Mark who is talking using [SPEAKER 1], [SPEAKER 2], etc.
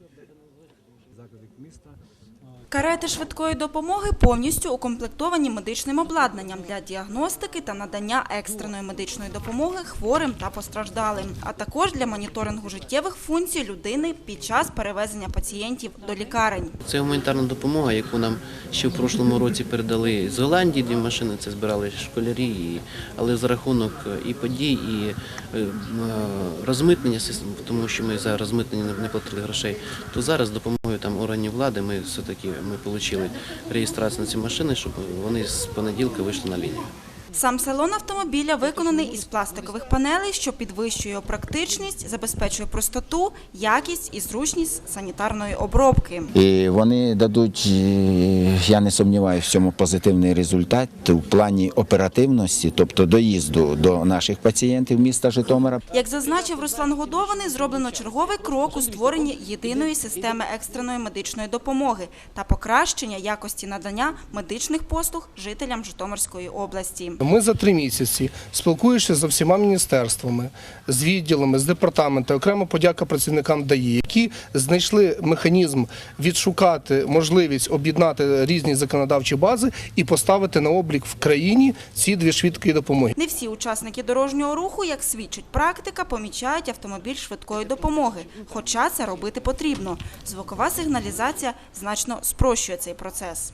[SPEAKER 1] Thank you. Закладів міста.
[SPEAKER 2] Карети швидкої допомоги повністю укомплектовані медичним обладнанням для діагностики та надання екстреної медичної допомоги хворим та постраждалим, а також для моніторингу життєвих функцій людини під час перевезення пацієнтів до лікарень.
[SPEAKER 3] Це гуманітарна допомога, яку нам ще в прошлому році передали з Голландії дві машини. Це збирали школярі, але за рахунок і подій, і е, е, розмитнення тому що ми за розмитнення не- платили грошей. То зараз з допомогою там органів влади ми все таки ми отримали реєстрацію на ці машини, щоб вони з понеділка вийшли на лінію.
[SPEAKER 2] Сам салон автомобіля виконаний із пластикових панелей, що підвищує його практичність, забезпечує простоту, якість і зручність санітарної обробки.
[SPEAKER 4] І вони дадуть, е, я не сумніваюся, в цьому позитивний результат в плані оперативності, тобто доїзду до наших пацієнтів міста Житомира.
[SPEAKER 2] Як зазначив Руслан Годований, зроблено черговий крок у створенні єдиної системи екстреної медичної допомоги та покращення якості надання медичних послуг жителям Житомирської області.
[SPEAKER 5] Ми за три місяці спілкуємося з всіма міністерствами, з відділами, з департаменту. Окремо подяка працівникам ДАІ, які знайшли механізм відшукати можливість об'єднати різні законодавчі бази і поставити на облік в країні ці дві швидкі допомоги.
[SPEAKER 2] Не всі учасники дорожнього руху, як свідчить практика, помічають автомобіль швидкої допомоги. Хоча це робити потрібно. Звукова сигналізація значно спрощує цей процес.